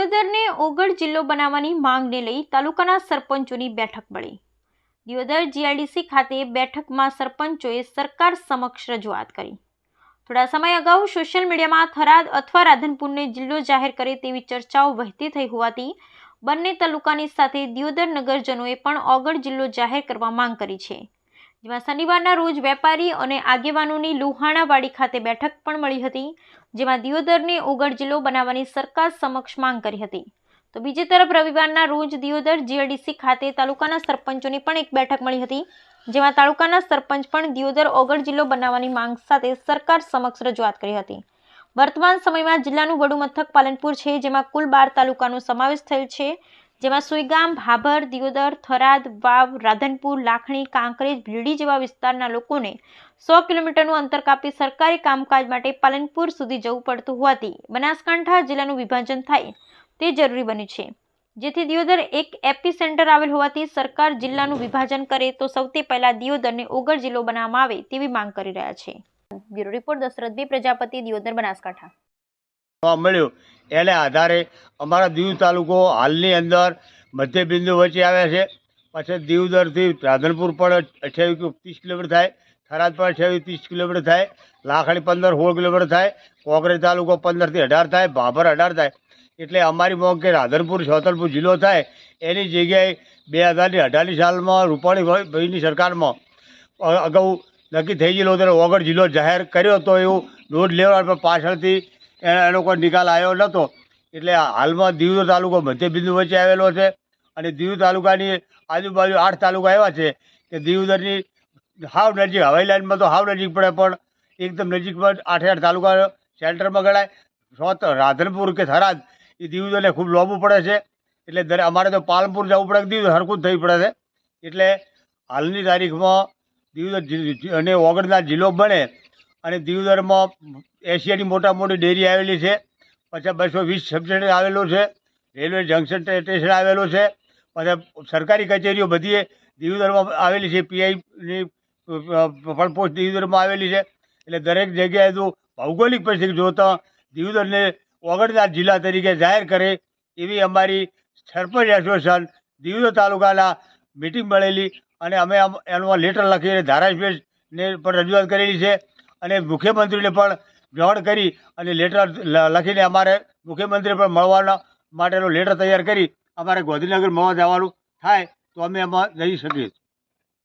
દિયોદરને ઓગળ જિલ્લો બનાવવાની માંગને લઈ તાલુકાના સરપંચોની બેઠક મળી. દિયોદર જીઆઈડીસી ખાતે બેઠકમાં સરપંચોએ સરકાર સમક્ષ રજૂઆત કરી. થોડા સમય અગાઉ સોશિયલ મીડિયામાં થરાદ અથવા રાધનપુરને જિલ્લો જાહેર કરે તેવી ચર્ચાઓ વહેતી થઈ હોવાથી બંને તાલુકાની સાથે દિયોદર નગરજનોએ પણ ઓગળ જિલ્લો જાહેર કરવા માંગ કરી છે. જેમાં શનિવારના રોજ વેપારી અને આગેવાનોની લુહાણાવાડી ખાતે બેઠક પણ મળી હતી, જેમાં દિયોદરને ઓગળ જિલ્લો બનાવવાની સરકાર સમક્ષ માંગ કરી હતી. તો બીજી તરફ રવિવારના રોજ દિયોદર જીઆઈડીસી ખાતે તાલુકાના સરપંચોની પણ એક બેઠક મળી હતી, જેમાં તાલુકાના સરપંચ પણ દિયોદર ઓગળ જિલ્લો બનાવવાની માંગ સાથે સરકાર સમક્ષ રજૂઆત કરી હતી. વર્તમાન સમયમાં જિલ્લાનું વડુ મથક પાલનપુર છે, જેમાં કુલ બાર તાલુકાનો સમાવેશ થયેલ છે જેમાં સુઈગામ, ભાભર, દિયોદર, થરાદ, વાવ, રાધનપુર, લાખણી, કાંકરેજ, ભીલડી જેવા વિસ્તારના લોકોને સો કિલોમીટરનું અંતર કાપી સરકારી કામકાજ માટે પાલનપુર સુધી જવું પડતું હોવાથી બનાસકાંઠા જિલ્લાનું વિભાજન થાય તે જરૂરી બન્યું છે. જેથી દિયોદર એક એપી સેન્ટર આવેલ હોવાથી સરકાર જિલ્લાનું વિભાજન કરે તો સૌથી પહેલા દિયોદરને ઓગળ જિલ્લો બનાવવામાં આવે તેવી માંગ કરી રહ્યા છે. Bureau report Dashrath B Prajapati, Deodar, Banaskantha. મળ્યું. એને આધારે અમારા દીવ તાલુકો હાલની અંદર મધ્યબિંદુ વચ્ચે આવે છે. પછી દીવદરથી રાધનપુર પણ અઠ્યાવીસ ત્રીસ કિલોમીટર થાય. થરાદ પણ અઠ્યાવીસ ત્રીસ કિલોમીટર થાય. લાખણી પંદર સોળ કિલોમીટર થાય. કોંકરેજ તાલુકો પંદરથી અઢાર થાય. ભાભર અઢાર થાય. એટલે અમારી માંગ કે રાધનપુર, છોતરપુર જિલ્લો થાય. એની જગ્યાએ બે હજારની અઢારની સાલમાં રૂપાણી ભાઈ- ભાઈની સરકારમાં અગાઉ નક્કી થઈ ગયેલો ત્યારે ઓગળ જિલ્લો જાહેર કર્યો તો એવું નોંધ લેવા પાછળથી એનો કોઈ નિકાલ આવ્યો નહોતો એટલે હાલમાં દીવ તાલુકો મધ્યબિંદુ વચ્ચે આવેલો છે અને દીવ તાલુકાની આજુબાજુ આઠ તાલુકા એવા છે કે દીવદરની હાવ નજીક, હવાઈ લાઇનમાં તો હાવ નજીક પડે પણ એકદમ નજીકમાં આઠે આઠ તાલુકા સેન્ટરમાં ગણાય. સોત રાધનપુર કે થરાદ, એ દીવદરને ખૂબ લોબું પડે છે. એટલે દરે અમારે તો પાલનપુર જવું પડે દીવ હરખું થઈ પડે છે. એટલે હાલની તારીખમાં જિ- અને ઓગણના જિલ્લો બને અને દિવદરમાં એશિયાની મોટા મોટી ડેરી આવેલી છે. પછી બસો વીસ સબસિડી આવેલું છે. રેલવે જંકશન સ્ટેશન આવેલું છે. પછી સરકારી કચેરીઓ બધી દિવદરમાં આવેલી છે. પીઆઈની પણ પોસ્ટ દીવદરમાં આવેલી છે. એટલે દરેક જગ્યાએ તો ભૌગોલિક પરિસ્થિતિ જોતા દિવદરને ઓગણદાર જિલ્લા તરીકે જાહેર કરે એવી અમારી સરપંચ એસોસિએશન દિવદર તાલુકાના મિટિંગ મળેલી અને અમે એનું લેટર લખીને ધારાસભ્યને પણ રજૂઆત કરેલી છે. અને મુખ્યમંત્રીને પણ ગ્રહણ કરી અને લેટર લખીને અમારે મુખ્યમંત્રી પણ મળવાના માટેનો લેટર તૈયાર કરી અમારે ગાંધીનગર મળવા જવાનું થાય તો અમે એમાં જઈ શકીએ